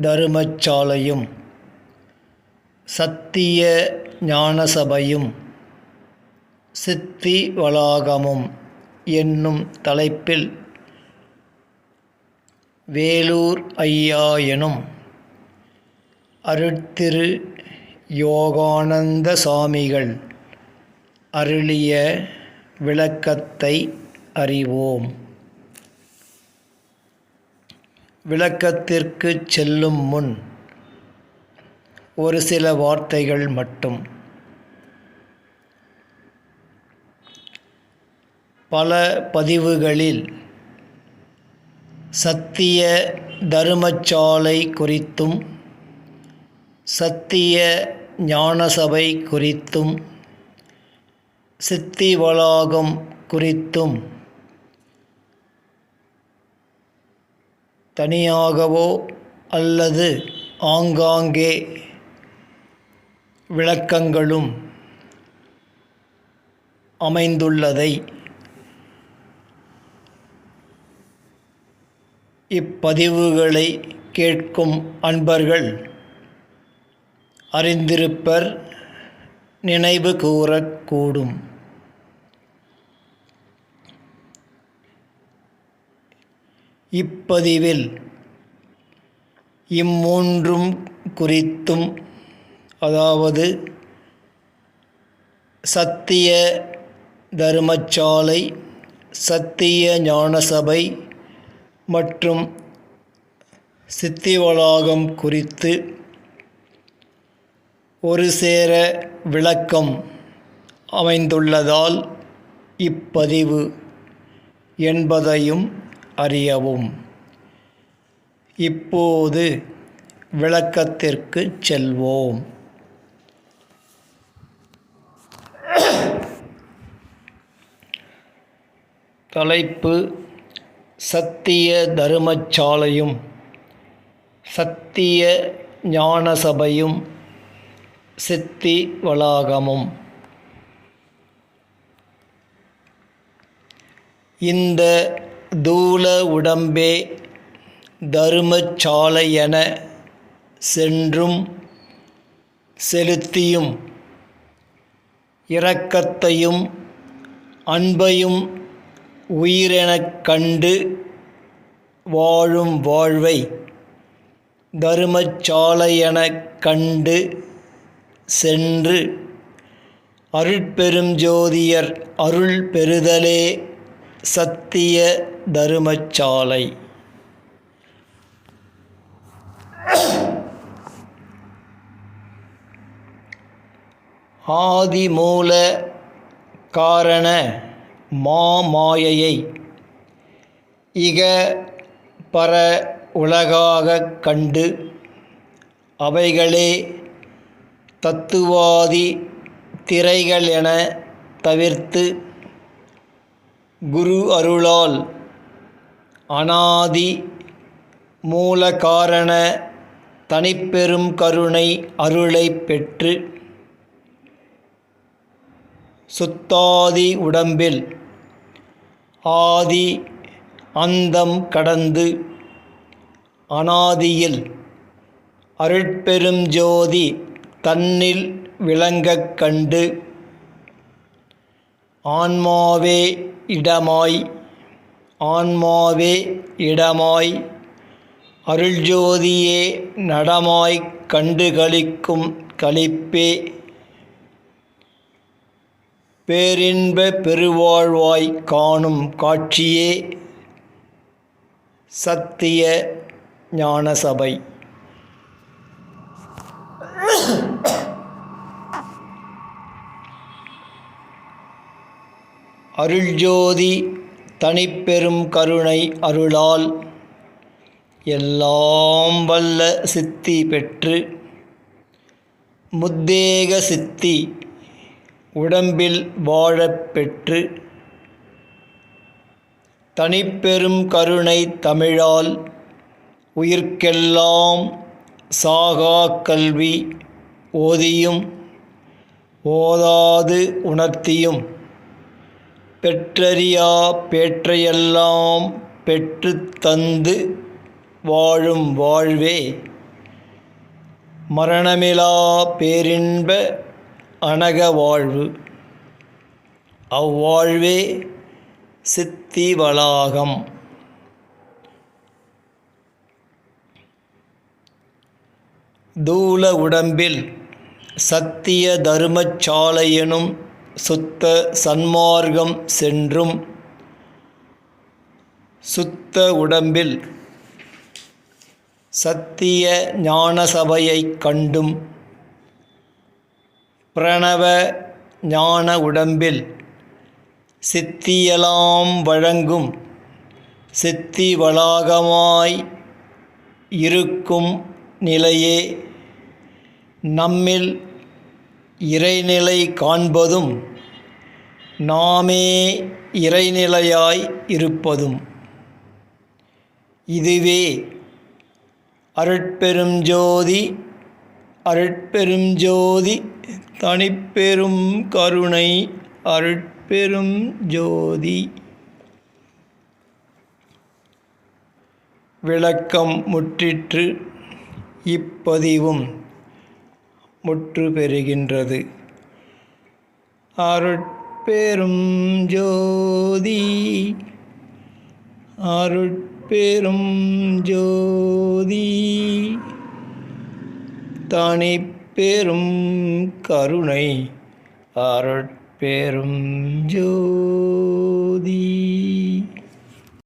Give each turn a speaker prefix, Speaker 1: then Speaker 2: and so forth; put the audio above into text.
Speaker 1: தருமச்சாலையும் சத்திய ஞானசபையும் சித்தி வளாகமும் என்னும் தலைப்பில் வேலூர் ஐயா எனும் அருட்திரு யோகானந்த சாமிகள் அருளிய விளக்கத்தை அறிவோம். விளக்கத்திற்கு செல்லும் முன் ஒரு சில வார்த்தைகள் மட்டும். பல பதிவுகளில் சத்திய தருமச்சாலை குறித்தும் சத்திய ஞானசபை குறித்தும் சித்தி வளாகம் குறித்தும் தனியாகவோ அல்லது ஆங்காங்கே விளக்கங்களும் அமைந்துள்ளதை இப்பதிவுகளை கேட்கும் அன்பர்கள் அறிந்திருப்பர் நினைவு கூறக்கூடும். இப்பதிவில் இம்மூன்றும் குறித்தும் அதாவது சத்திய தர்மச்சாலை சத்திய ஞானசபை மற்றும் சித்தி வளாகம் குறித்து ஒரு சேர விளக்கம் அமைந்துள்ளதால் இப்பதிவு என்பதையும் அறியவும். இப்போது விளக்கத்திற்கு செல்வோம். தலைப்பு சத்திய தருமச்சாலையும் சத்திய ஞானசபையும் சித்தி வளாகமும். இந்த தூல உடம்பே தருமச்சாலையென சென்றும் செலுத்தியும் இரக்கத்தையும் அன்பையும் உயிரெனக் கண்டு வாழும் வாழ்வை தருமச்சாலையெனக் கண்டு சென்று அருட்பெரும் ஜோதியர் அருள் பெறுதலே. சத்திய தருமச்சாலை. ஆதிமூல காரண மாமாயையை இக பர உலகாகக் கண்டு அவைகளே தத்துவாதி திரைகள் என தவிர்த்து குரு அருளால் அனாதி மூலகாரண தனிப்பெரும் கருணை அருளை பெற்று சுத்தாதி உடம்பில் ஆதி அந்தம் கடந்து அனாதியில் அருட்பெரும் ஜோதி தன்னில் விளங்கக் கண்டு ஆன்மாவே இடமாய். ஆன்மாவே இடமாய். அருள்ஜோதியே நடமாய் கண்டு கழிக்கும் களிப்பே. பேரின்ப பெருவாழ்வாய் காணும் காட்சியே. சத்திய ஞானசபை. அருள்ஜோதி தனிப்பெரும் கருணை அருளால் எல்லாம் வல்ல சித்தி பெற்று முத்தேக சித்தி உடம்பில் வாழப் பெற்று தனிப்பெரும் கருணை தமிழால் உயிர்க்கெல்லாம் சாகா கல்வி ஓதியும் ஓதாது உணர்த்தியும் பெற்றறியா பேற்றையெல்லாம் பெற்று தந்து வாழும் வாழ்வே. மரணமிலா பேரின்ப அணக வாழ்வு. அவ்வாழ்வே சித்தி வளாகம். தூல உடம்பில் சத்திய தர்மச்சாலையெனும் சுத்த சன்மார்க்கம் சென்றும். சுத்த உடம்பில் சத்திய ஞான சபையைக் கண்டும். பிரணவ ஞான உடம்பில் சித்தியலாம் வழங்கும். சித்தி வளாகமாய் இருக்கும் நிலையே. நம்மில் இறைநிலை காண்பதும் நாமே இறைநிலையாய் இருப்பதும். இதுவே அருட்பெரும் ஜோதி அருட்பெரும் ஜோதி தனிப்பெரும் கருணை அருட்பெரும் ஜோதி. விளக்கம் முற்றிற்று இப்பதிவும் முற்று பெறுகின்றது. அருட்பெரும் ஜோதி அருட்பெரும் ஜோதி தானே பெரும் கருணை அருட்பெரும் ஜோதி.